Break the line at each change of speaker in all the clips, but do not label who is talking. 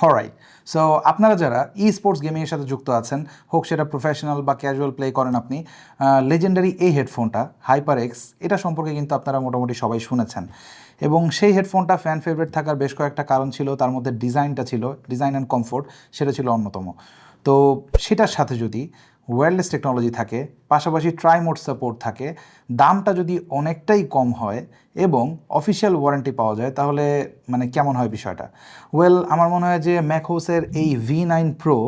হরাইট so আপনারা যারা ই sports গেমিংয়ের সাথে যুক্ত আছেন, হোক সেটা প্রফেশনাল বা ক্যাজুয়াল প্লে করেন আপনি লেজেন্ডারি এই হেডফোনটা হাইপার এক্স এটা সম্পর্কে কিন্তু আপনারা মোটামুটি সবাই শুনেছেন। এবং সেই হেডফোনটা ফ্যান ফেভারিট থাকার বেশ কয়েকটা কারণ ছিল, তার মধ্যে ডিজাইনটা ছিল ডিজাইন অ্যান্ড কমফোর্ট সেটা ছিল অন্যতম। তো সেটার সাথে যদি ওয়্যারলেস টেকনোলজি থাকে, পাশাপাশি ট্রাই মোড সাপোর্ট থাকে, দামটা যদি অনেকটাই কম হয় এবং অফিসিয়াল ওয়ারেন্টি পাওয়া যায়, তাহলে মানে কেমন হয় বিষয়টা? ওয়েল আমার মনে হয় যে ম্যাকহোসের এই ভি নাইন প্রো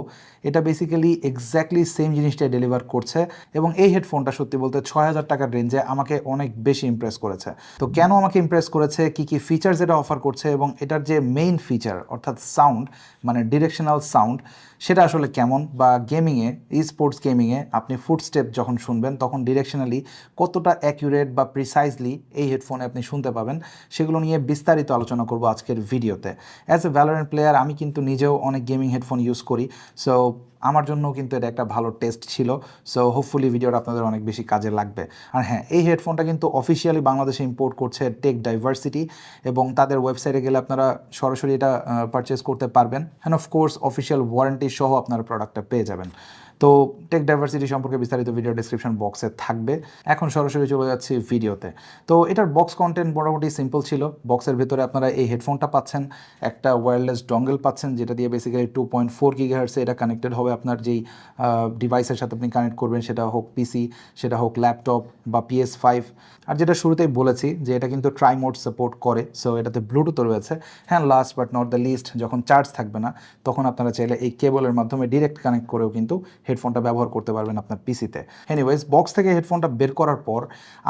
এটা বেসিক্যালি এক্স্যাক্টলি সেম জিনিসটাই ডেলিভার করছে এবং এই হেডফোনটা সত্যি বলতে ছয় হাজার টাকার রেঞ্জে আমাকে অনেক বেশি ইমপ্রেস করেছে। তো কেন আমাকে ইমপ্রেস করেছে? কী কী ফিচার্স এটা অফার করছে? এবং এটার যে মেইন ফিচার অর্থাৎ সাউন্ড মানে ডিরেকশনাল সাউন্ড সেটা আসলে কেমন? বা গেমিংয়ে ই স্পোর্টস গেমিংয়ে আপনি ফুড স্টেপ যখন শুনবেন, তখন ডিরেকশনালি কতটা অ্যাকিউরেট বা প্রিসাইজলি এই হেডফোনে আপনি শুনতে পাবেন। সেগুলো নিয়ে বিস্তারিত আলোচনা করব আজকের ভিডিওতে। অ্যাজ এ ভ্যালোরেন্ট প্লেয়ার আমি কিন্তু নিজেও অনেক গেমিং হেডফোন ইউজ করি। সো আমার জন্য কিন্তু এটা একটা ভালো টেস্ট ছিল। সো হোপফুলি ভিডিওটা আপনাদের অনেক বেশি কাজে লাগবে। আর হ্যাঁ এই হেডফোনটা কিন্তু অফিসিয়ালি বাংলাদেশে ইম্পোর্ট করছে টেক ডাইভার্সিটি এবং তাদের ওয়েবসাইটে গেলে আপনারা সরাসরি এটা পারচেস করতে পারবেন। অ্যান্ড অফকোর্স অফিসিয়াল ওয়ারেন্টি সহ আপনারা প্রোডাক্টটা পেয়ে যাবেন। তো টেক ডাইভার্সিটি সম্পর্কে বিস্তারিত ভিডিও ডিসক্রিপশন বক্সে থাকবে। এখন সরাসরি চলে যাচ্ছি ভিডিওতে তো। এটার বক্স কন্টেন্ট মোটামুটি সিম্পল ছিল। বক্সের ভিতরে আপনারা এই হেডফোনটা পাচ্ছেন, একটা ওয়্যারলেস ডঙ্গেল পাচ্ছেন, যেটা দিয়ে বেসিক্যালি টু পয়েন্ট ফোর গিগাহার্সে এটা কানেক্টেড হবে আপনার যেই ডিভাইসের সাথে আপনি কানেক্ট করবেন, সেটা হোক পিসি সেটা হোক ল্যাপটপ বা পিএস ফাইভ আর যেটা শুরুতেই বলেছি যে এটা কিন্তু ট্রাই মোড সাপোর্ট করে সো এটাতে ব্লুটুথও রয়েছে। হ্যাঁ last but not the least যখন চার্জ থাকবে না, তখন আপনারা চাইলে এই কেবলের মাধ্যমে ডিরেক্ট কানেক্ট করেও কিন্তু হেডফোনটা ব্যবহার করতে পারবেন আপনার পিসিতে। এনিওয়েজ বক্স থেকে হেডফোনটা বের করার পর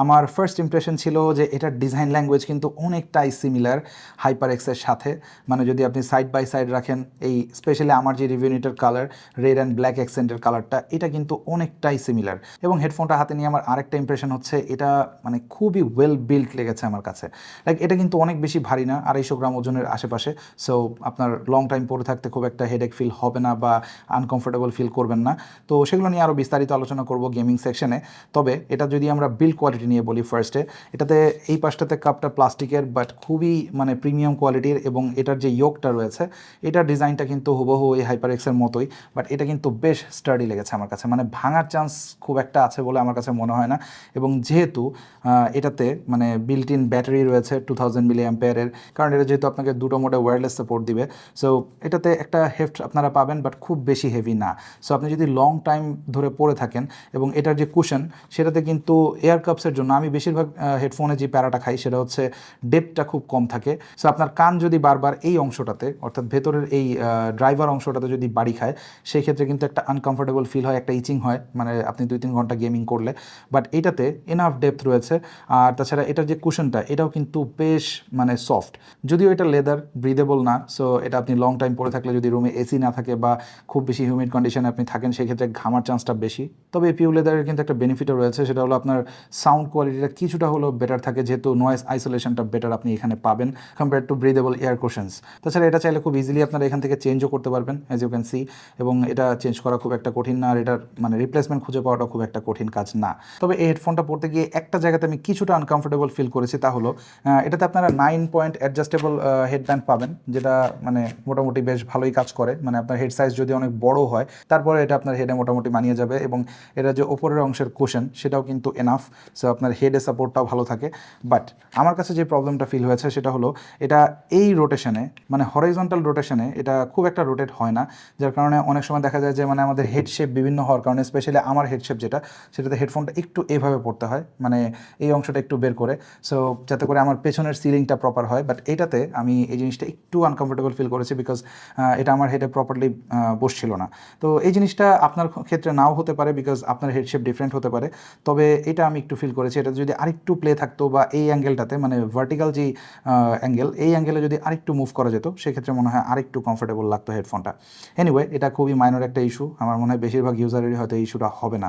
আমার ফার্স্ট ইমপ্রেশন ছিল যে এটার ডিজাইন ল্যাঙ্গুয়েজ কিন্তু অনেকটাই সিমিলার হাইপার এক্সের সাথে। মানে যদি আপনি সাইড বাই সাইড রাখেন, এই স্পেশালি আমার যে রিভিউনিটার কালার রেড অ্যান্ড ব্ল্যাক অ্যাক্সেন্টের কালারটা এটা কিন্তু অনেকটাই সিমিলার এবং হেডফোনটা হাতে নিয়ে আমার আরেকটা ইমপ্রেশন হচ্ছে, এটা মানে খুবই ওয়েল বিল্ড লেগেছে আমার কাছে। লাইক এটা কিন্তু অনেক বেশি ভারী না, আড়াইশো গ্রাম ওজনের আশেপাশে। সো আপনার লং টাইম পরে থাকতে খুব একটা হেডেক ফিল হবে না বা আনকমফোর্টেবল ফিল করবেন না। তো সেগুলো নিয়ে আরও বিস্তারিত আলোচনা করব গেমিং সেকশনে তবে এটা যদি আমরা বিল্ড কোয়ালিটি নিয়ে বলি ফার্স্টে এটাতে এই পাশটাতে কাপটা প্লাস্টিকের বাট খুবই মানে প্রিমিয়াম কোয়ালিটির এবং এটার যে ইয়োগটা রয়েছে, এটার ডিজাইনটা কিন্তু হুবহু এই হাইপার এক্সের মতোই বাট এটা কিন্তু বেশ স্টাডি লেগেছে আমার কাছে। মানে ভাঙার চান্স খুব একটা আছে বলে আমার কাছে মনে হয় না। এবং যেহেতু এটাতে মানে বিল্ট ইন ব্যাটারি রয়েছে টু থাউজেন্ড মিলি অ্যাম্পেয়ারের কারণ এটা যেহেতু আপনাকে দুটো মোডে ওয়্যারলেস সাপোর্ট দিবে সো এটাতে একটা হেফট আপনারা পাবেন বাট খুব বেশি হেভি না। সো আপনি যদি লং টাইম ধরে পরে থাকেন এবং এটার যে কুশন সেটাতে কিন্তু এয়ার কাপসের জন্য আমি বেশিরভাগ হেডফোনে যে প্যারাটা খাই সেটা হচ্ছে ডেপটা খুব কম থাকে। সো আপনার কান যদি বারবার এই অংশটাতে, অর্থাৎ ভেতরের এই ড্রাইভার অংশটাতে যদি বাড়ি খায়, সেই ক্ষেত্রে কিন্তু একটা আনকমফোর্টেবল ফিল হয়, একটা ইচিং হয় মানে আপনি দুই তিন ঘণ্টা গেমিং করলে। বাট এটাতে এনাফ ডেপথ রয়েছে। আর তাছাড়া এটার যে কুশনটা এটাও কিন্তু বেশ মানে সফট যদিও এটা লেদার ব্রিদেবল না সো এটা আপনি লং টাইম পরে থাকলে যদি রুমে এসি না থাকে বা খুব বেশি হিউমিড কন্ডিশনে আপনি থাকেন, সেই ক্ষেত্রে ঘামার চান্সটা বেশি। তবে এই পিউ লেদারের কিন্তু একটা বেনিফিটও রয়েছে, সেটা হলো আপনার সাউন্ড কোয়ালিটিটা কিছুটা হলেও বেটার থাকে, যেহেতু নয়েজ আইসোলেশনটা বেটার আপনি এখানে পাবেন compare to breathable air cushions তাছাড়া এটা চাইলে খুব ইজিলি আপনারা এখান থেকে চেঞ্জও করতে পারবেন অ্যাজ ইউ ক্যান সি এবং এটা চেঞ্জ করা খুব একটা কঠিন না, আর এটার মানে রিপ্লেসমেন্ট খুঁজে পাওয়াটা খুব একটা কঠিন কাজ না। তবে এই হেডফোনটা পড়তে গিয়ে একটা জায়গাতে আমি কিছুটা আনকমফোর্টেবল ফিল করেছি, তা হলো এটাতে আপনারা নাইন পয়েন্ট অ্যাডজাস্টেবল হেডব্যান্ড পাবেন, যেটা মানে মোটামুটি বেশ ভালোই কাজ করে মানে আপনার হেড সাইজ যদি অনেক বড় হয়, তারপরে এটা আপনার হেডে মোটামুটি মানিয়ে যাবে এবং এটা যে ওপরের অংশের কোশন সেটাও কিন্তু এনাফ সো আপনার হেডে সাপোর্টটাও ভালো থাকে। বাট আমার কাছে যে প্রবলেমটা ফিল হয়েছে সেটা হলো, এটা এই রোটেশনে মানে হরাইজন্টাল রোটেশনে এটা খুব একটা রোটেট হয় না। যার কারণে অনেক সময় দেখা যায় যে মানে আমাদের হেড শেপ বিভিন্ন হওয়ার কারণে স্পেশালি আমার হেড শেপ যেটা, সেটাতে হেডফোনটা একটু এভাবে পড়তে হয় মানে এই অংশটা একটু বের করে। সো যাতে করে আমার পেছনের সিলিংটা প্রপার হয় বাট এটাতে আমি এই জিনিসটা একটু আনকমফোর্টেবল ফিল করেছি বিকজ এটা আমার হেডে প্রপারলি বসছিল না। তো এই জিনিসটা আপনার ক্ষেত্রে নাও হতে পারে বিকজ আপনার হেড শেপ ডিফারেন্ট হতে পারে। তবে এটা আমি একটু ফিল করেছি, এটা যদি আরেকটু প্লে থাকতো বা এই অ্যাঙ্গেলটাতে মানে ভার্টিক্যাল যে অ্যাঙ্গেল এই অ্যাঙ্গেলে যদি আরেকটু মুভ করা যেত, সেক্ষেত্রে মনে হয় আরেকটু কমফোর্টেবল লাগতো হেডফোনটা এনিওয়ে এটা খুবই মাইনর একটা ইস্যু আমার মনে হয় বেশিরভাগ ইউজারেরই হয়তো ইস্যুটা হবে না।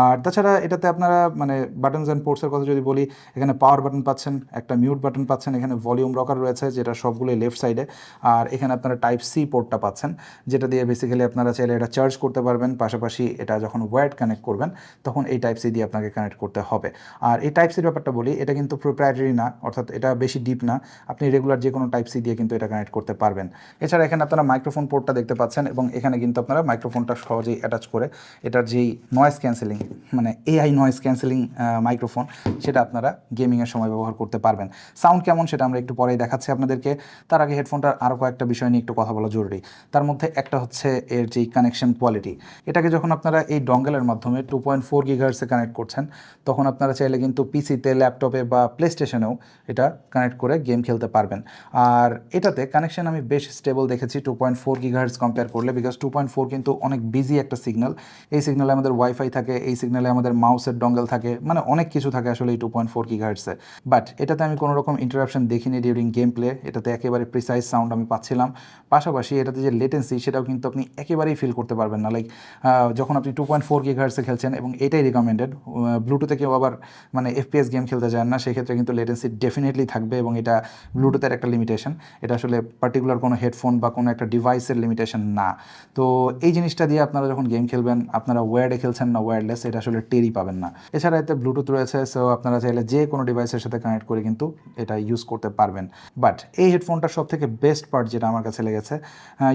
আর তাছাড়া এটাতে আপনারা মানে বাটনস অ্যান্ড পোর্টসের কথা যদি বলি, এখানে পাওয়ার বাটন পাচ্ছেন, একটা মিউট বাটন পাচ্ছেন, এখানে ভলিউম রকার রয়েছে, যেটা সবগুলোই লেফট সাইডে আর এখানে আপনারা টাইপ সি পোর্টটা পাচ্ছেন, যেটা দিয়ে বেসিক্যালি আপনারা চাইলে এটা চার্জ করতে পারবেন। পাশাপাশি এটা যখন ওয়্যার্ড কানেক্ট করবেন, তখন এই টাইপ সি দিয়ে আপনাকে কানেক্ট করতে হবে। আর এই টাইপ সির ব্যাপারটা বলি, এটা কিন্তু প্রোপ্রাইটারি না, অর্থাৎ এটা বেশি ডিপ না, আপনি রেগুলার যে কোনো টাইপ সি দিয়ে কিন্তু এটা কানেক্ট করতে পারবেন। এছাড়া এখানে আপনারা মাইক্রোফোন পোর্টটা দেখতে পাচ্ছেন এবং এখানে কিন্তু আপনারা মাইক্রোফোনটা সহজেই অ্যাটাচ করে এটার যেই নয়েজ ক্যান্সেলিং মানে এআই নয়েজ ক্যান্সেলিং মাইক্রোফোন সেটা আপনারা গেমিংয়ের সময় ব্যবহার করতে পারবেন। সাউন্ড কেমন সেটা আমরা একটু পরেই দেখাচ্ছি আপনাদেরকে। তার আগে হেডফোনটার আরও কয়েকটা বিষয় নিয়ে একটু কথা বলা জরুরি। তার মধ্যে একটা হচ্ছে এর যেই কানেকশন কোয়ালিটি এটাকে যখন আপনারা এই ডঙ্গেলের মাধ্যমে টু পয়েন্ট ফোর গিগার্সে কানেক্ট করছেন, তখন আপনারা চাইলে কিন্তু পিসিতে ল্যাপটপে বা প্লে স্টেশনেও এটা কানেক্ট করে গেম খেলতে পারবেন। আর এটাতে কানেকশন আমি বেশ স্টেবল দেখেছি two point four gigahertz compare করলে বিকজ টু পয়েন্ট ফোর কিন্তু অনেক বিজি একটা সিগন্যাল এই সিগনালে আমাদের ওয়াইফাই থাকে, এই সিগনালে আমাদের মাউসের ডঙ্গেল থাকে মানে অনেক কিছু থাকে আসলে এই টু পয়েন্ট ফোর গিগার্সে বাট এটাতে আমি কোনো রকম ইন্টারাপশন দেখিনি ডিউরিং গেম প্লে এটাতে একেবারে প্রিসাইজ সাউন্ড আমি পাচ্ছিলাম। পাশাপাশি এটাতে যে লেটেন্সি সেটাও কিন্তু আপনি একেবারেই ফিল করতে পারবেন না। লাইক যখন আপনি টু পয়েন্ট ফোর গিগার্সে খেলছেন এবং এটাই রিকমেন্ডেড ব্লুটুথে কেউ আবার মানে এফপিএস গেম খেলতে চান না, সেক্ষেত্রে কিন্তু লেটেন্সি ডেফিনেটলি থাকবে এবং এটা ব্লুটুথের একটা লিমিটেশন এটা আসলে পার্টিকুলার কোনো হেডফোন বা কোনো একটা ডিভাইসের লিমিটেশন না। তো এই জিনিসটা দিয়ে আপনারা যখন গেম খেলবেন, আপনারা ওয়্যার্ডে খেলছেন না ওয়্যারলেস এটা আসলে টেরই পাবেন না। এছাড়া এতে ব্লুটুথ রয়েছে সো আপনারা চাইলে যে কোনো ডিভাইসের সাথে কানেক্ট করে কিন্তু এটা ইউজ করতে পারবেন। বাট এই হেডফোনটার সব থেকে বেস্ট পার্ট যেটা আমার কাছে লেগেছে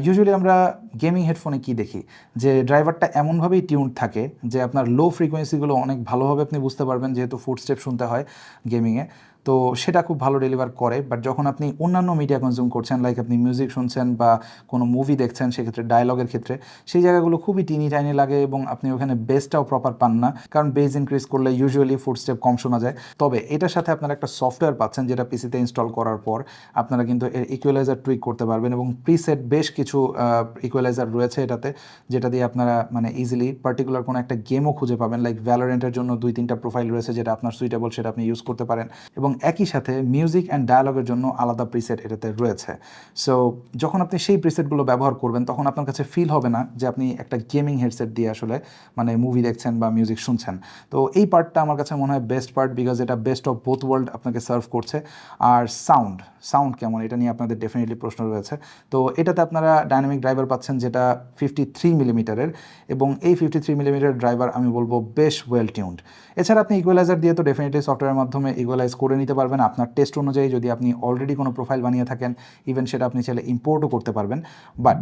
ইউজুয়ালি আমরা গেমিং হেডফোনে কি দেখি? যে ড্রাইভারটা এমনভাবেই টিউন থাকে যে আপনার লো ফ্রিকোয়েন্সিগুলো অনেক ভালোভাবে আপনি বুঝতে পারবেন যেহেতু ফুড স্টেপ শুনতে হয় গেমিংয়ে তো সেটা খুব ভালো ডেলিভার করে। বাট যখন আপনি অন্যান্য মিডিয়া কনজিউম করছেন লাইক আপনি মিউজিক শুনছেন বা কোনো মুভি দেখছেন, সেক্ষেত্রে ডায়লগের ক্ষেত্রে, সেই জায়গাগুলো খুবই টিনি টাইনি লাগে এবং আপনি ওখানে বেসটাও প্রপার পান না। কারণ বেস ইনক্রিজ করলে ইউজুয়ালি ফুড স্টেপ কম শোনা যায়। তবে এটার সাথে আপনারা একটা সফটওয়্যার পাচ্ছেন যেটা পিসিতে ইনস্টল করার পর আপনারা কিন্তু এর ইকুয়ালাইজার টুইক করতে পারবেন এবং প্রিসেট বেশ কিছু ইকুয়ালাইজার রয়েছে এটাতে, যেটা দিয়ে আপনারা মানে ইজিলি পার্টিকুলার কোনো একটা গেমও খুঁজে পাবেন। লাইক ভ্যালোরেন্টের জন্য দুই তিনটা প্রোফাইল রয়েছে যেটা আপনার সুইটেবল সেটা আপনি ইউজ করতে পারেন। এবং একই সাথে মিউজিক অ্যান্ড ডায়ালগের জন্য আলাদা প্রিসেট এটাতে রয়েছে। সো যখন আপনি সেই প্রিসেটগুলো ব্যবহার করবেন, তখন আপনার কাছে ফিল হবে না যে আপনি একটা গেমিং হেডসেট দিয়ে আসলে মানে মুভি দেখছেন বা মিউজিক শুনছেন। তো এই পার্টটা আমার কাছে মনে হয় বেস্ট পার্ট বিকজ এটা বেস্ট অফ বোথ ওয়ার্ল্ড আপনাকে সার্ভ করছে। আর সাউন্ড সাউন্ড কেমন এটা নিয়ে আপনাদের ডেফিনেটলি প্রশ্ন রয়েছে। তো এটাতে আপনারা ডাইনামিক ড্রাইভার পাচ্ছেন যেটা ফিফটি থ্রি মিলিমিটারের এবং এই ফিফটি থ্রি মিলিমিটার ড্রাইভার আমি বলব বেশ ওয়েল টিউন্ড এছাড়া আপনি ইকুয়ালাইজার দিয়ে তো ডেফিনেটলি সফটওয়্যারের মাধ্যমে ইকুয়ালাইজ করে নিতে পারবেন। আপনার টেস্ট অনুযায়ী যদি আপনি অলরেডি কোনো প্রোফাইল বানিয়ে থাকেন ইভেন সেটা আপনি চাইলে ইম্পোর্টও করতে পারবেন। বাট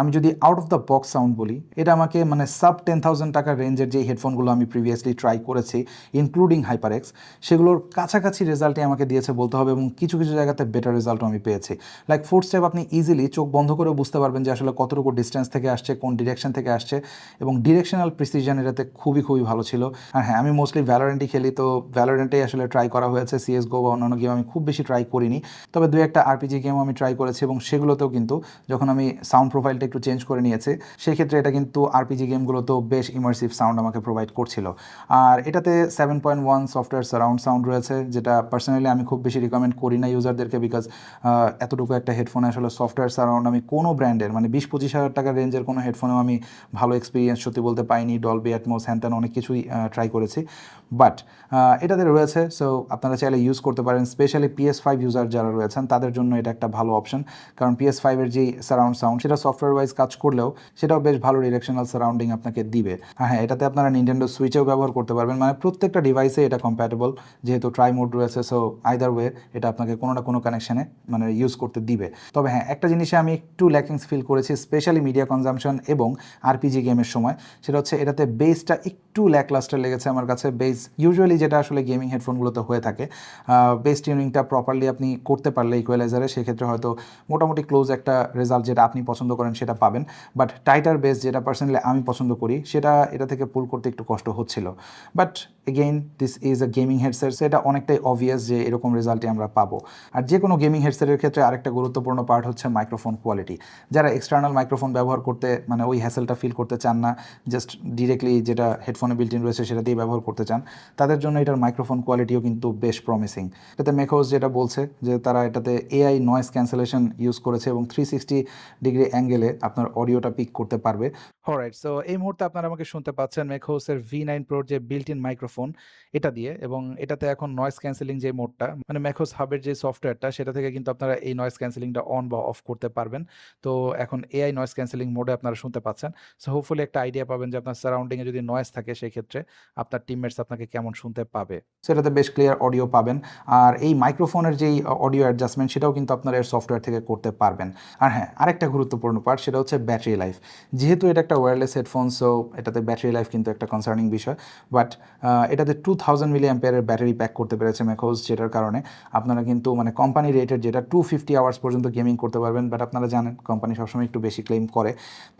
আমি যদি out of the box sound বলি, এটা আমাকে মানে সাব টেন থাউজেন্ড টাকার রেঞ্জের যে হেডফোনগুলো আমি প্রিভিয়াসলি ট্রাই করেছি ইনক্লুডিং হাইপারেক্স সেগুলোর কাছাকাছি রেজাল্টই আমাকে দিয়েছে বলতে হবে এবং কিছু কিছু জায়গাতে বেটার রেজাল্টও আমি পেয়েছি। লাইক ফুড স্টেপ আপনি ইজিলি চোখ বন্ধ করেও বুঝতে পারবেন যে আসলে কতটুকু ডিস্টেন্স থেকে আসছে, কোন ডিরেকশন থেকে আসছে এবং ডিরেকশনাল প্রিসিশন এটাতে খুবই খুবই ভালো ছিল। আর হ্যাঁ আমি মোস্টলি ভ্যালোরেন্টই খেলি, তো ভ্যালোরেন্টেই আসলে ট্রাই করা হয়েছে সিএস গো বা অন্যান্য গেম আমি খুব বেশি ট্রাই করিনি। তবে দু একটা আরপিজি গেম আমি ট্রাই করেছি এবং সেগুলোতেও কিন্তু যখন আমি সাউন্ড প্রোফাইলটা একটু চেঞ্জ করে নিয়েছি, সেক্ষেত্রে এটা কিন্তু আরপিজি গেমগুলোতেও বেশ ইমার্সিভ সাউন্ড আমাকে প্রোভাইড করছিল। আর এটাতে seven point one software surround sound রয়েছে, যেটা পার্সোনালি আমি খুব বেশি রিকমেন্ড করি না ইউজারদেরকে বিকজ এতটুকু একটা হেডফোনে আসলে সফটওয়্যার সারাউন্ড আমি কোনো ব্র্যান্ডের মানে বিশ পঁচিশ হাজার টাকার রেঞ্জের কোনো হেডফোনেও আমি ভালো এক্সপিরিয়েন্স সত্যি বলতে পাইনি ডলবি অ্যাটমোস হ্যান্ত্যান অনেক কিছুই ট্রাই করেছি। বাট এটাতে রয়েছে সো আপনারা চাইলে ইউজ করতে পারেন স্পেশালি পিএস ফাইভ ইউজার যারা রয়েছেন, তাদের জন্য এটা একটা ভালো অপশন কারণ পিএস ফাইভের যে সারাউন্ড সাউন্ড সেটা সফটওয়্যার ওয়াইজ কাজ করলেও সেটাও বেশ ভালো ডিরেকশনাল সারাউন্ডিং আপনাকে দিবে। হ্যাঁ এটাতে আপনারা নিনটেন্ডো সুইচেও ব্যবহার করতে পারবেন। মানে প্রত্যেকটা ডিভাইসে এটা কম্প্যাটেবল যেহেতু ট্রাই মোড রয়েছে সো আইদার ওয়ে এটা আপনাকে কোনো না কোনো কানেকশানে মানে ইউজ করতে দিবে। তবে হ্যাঁ একটা জিনিসে আমি একটু ল্যাকিংস ফিল করেছি স্পেশালি মিডিয়া কনজামশন এবং আরপিজি গেমের সময়, সেটা হচ্ছে এটাতে বেসটা একটু ল্যাকলাস্টার লেগেছে আমার কাছে। বেস ইউজুয়ালি যেটা আসলে গেমিং হেডফোনগুলোতে হয়ে থাকে। বেস টিউনিংটা প্রপারলি আপনি করতে পারলে ইকুয়ালাইজারে সেক্ষেত্রে হয়তো মোটামুটি ক্লোজ একটা রেজাল্ট যেটা আপনি পছন্দ করেন সেটা পাবেন। বাট টাইটার বেস যেটা পার্সোনালি আমি পছন্দ করি, সেটা, এটা থেকে পুল করতে একটু কষ্ট হচ্ছিল। But again this is a gaming headset এটা অনেকটাই অবভিয়াস যে এরকম রেজাল্টই আমরা পাবো। আর যে কোনো গেমিং হেডসেটের ক্ষেত্রে আরেকটা গুরুত্বপূর্ণ পার্ট হচ্ছে মাইক্রোফোন কোয়ালিটি যারা এক্সটার্নাল মাইক্রোফোন ব্যবহার করতে মানে ওই হ্যাসেলটা ফিল করতে চান না জাস্ট ডিরেক্টলি যেটা হেডফোনে বিল্ট ইন রয়েছে সেটা দিয়ে ব্যবহার করতে চান, তাদের জন্য এটার মাইক্রোফোন কোয়ালিটিও কিন্তু বেশ প্রমিস প্রমিসিং এটাতে মেকোস যেটা বলছে যে তারা এটাতে এআই নয়েস ক্যান্সেলেশন ইউজ করেছে এবং থ্রি সিক্সটি ডিগ্রি অ্যাঙ্গেলে আপনার অডিওটা পিক করতে পারবে। রাইট সো এই মুহূর্তে আপনারা আমাকে শুনতে পাচ্ছেন মেকোসের ভি নাইন প্রোর যে বিল্ট ইন মাইক্রোফোন এটা দিয়ে এবং এটাতে এখন নয়েস ক্যান্সেলিং যে মোডটা মানে ম্যাকোস হাবের যে সফটওয়্যারটা সেটা থেকে কিন্তু আপনারা এই নয়েজ ক্যান্সেলিংটা অন বা অফ করতে পারবেন। তো এখন এআই নয়েস ক্যান্সেলিং মোডে আপনারা শুনতে পাচ্ছেন। সো হোপফুলি একটা আইডিয়া পাবেন যে আপনার সারাউন্ডিংয়ে যদি নয়েস থাকে সেই ক্ষেত্রে আপনার টিমমেটস আপনাকে কেমন শুনতে পাবে। সেটাতে বেশ ক্লিয়ার অডিও পাবেন। আর এই মাইক্রোফোনের যেই অডিও অ্যাডজাস্টমেন্ট সেটাও কিন্তু আপনারা এর সফটওয়্যার থেকে করতে পারবেন। আর হ্যাঁ আরেকটা গুরুত্বপূর্ণ পার্ট সেটা হচ্ছে ব্যাটারি লাইফ যেহেতু এটা একটা ওয়্যারলেস হেডফোন সো এটাতে ব্যাটারি লাইফ কিন্তু একটা কনসার্নিং বিষয়। বাট এটাতে টু থাউজেন্ড মিলি অ্যাম্পিয়ারের ব্যাটারি প্যাক করতে পেরেছে ম্যাকোজ যেটার কারণে আপনারা কিন্তু মানে কোম্পানি রেটের যেটা টু ফিফটি আওয়ার্স পর্যন্ত গেমিং করতে পারবেন। বাট আপনারা জানেন কোম্পানি সবসময় একটু বেশি ক্লেম করে।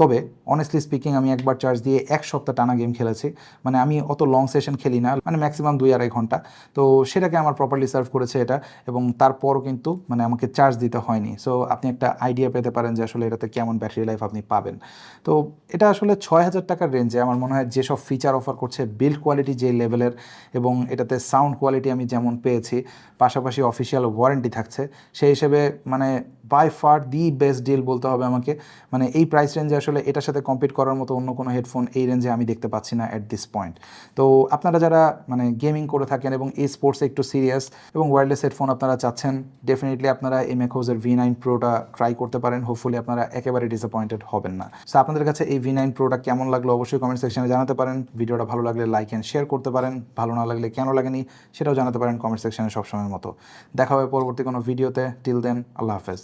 তবে অনেস্টলি স্পিকিং আমি একবার চার্জ দিয়ে এক সপ্তাহ টানা গেম খেলেছি। মানে আমি অত লং সেশন খেলি না মানে ম্যাক্সিমাম দুই আড়াই ঘণ্টা। তো সেটাকে আমার প্রপারলি সার্ভ করেছে এটা এবং তারপরও কিন্তু মানে আমাকে চার্জ দিতে হয়নি। সো আপনি একটা আইডিয়া পেতে পারেন যে আসলে এটাতে কেমন ব্যাটারি লাইফ আপনি পাবেন। তো এটা আসলে ছয় হাজার টাকার রেঞ্জে আমার মনে হয় যেসব ফিচার অফার করছে বিল্ড কোয়ালিটি যে লেভেলের এবং এটাতে সাউন্ড কোয়ালিটি আমি যেমন পেয়েছি, পাশাপাশি অফিসিয়াল ওয়ারেন্টি থাকছে, সেই হিসেবে মানে by far the best deal বলতে হবে আমাকে। মানে এই প্রাইস রেঞ্জে আসলে এটার সাথে কম্পিট করার মতো অন্য কোনো হেডফোন এই রেঞ্জে আমি দেখতে পাচ্ছি না অ্যাট দিস পয়েন্ট তো আপনারা যারা মানে গেমিং করে থাকেন এবং এই স্পোর্টসে একটু সিরিয়াস এবং ওয়্যারলেস হেডফোন আপনারা চাচ্ছেন ডেফিনেটলি আপনারা এই মেকোজের ভি নাইন প্রোটা ট্রাই করতে পারেন হোপফুলি আপনারা একেবারে ডিসঅপয়েন্টেড হবেন না। সো আপনাদের কাছে এই ভি নাইন প্রোটা কেমন লাগল অবশ্যই কমেন্ট সেকশনে জানাতে পারেন। ভিডিওটা ভালো লাগলে লাইক অ্যান্ড শেয়ার করতে পারেন, ভালো না লাগলে কেন লাগেনি সেটাও জানাতে পারেন কমেন্ট সেকশনে সবসময়ের মতো। দেখা হবে পরবর্তী কোনো ভিডিওতে টিল দেন আল্লাহ হাফেজ।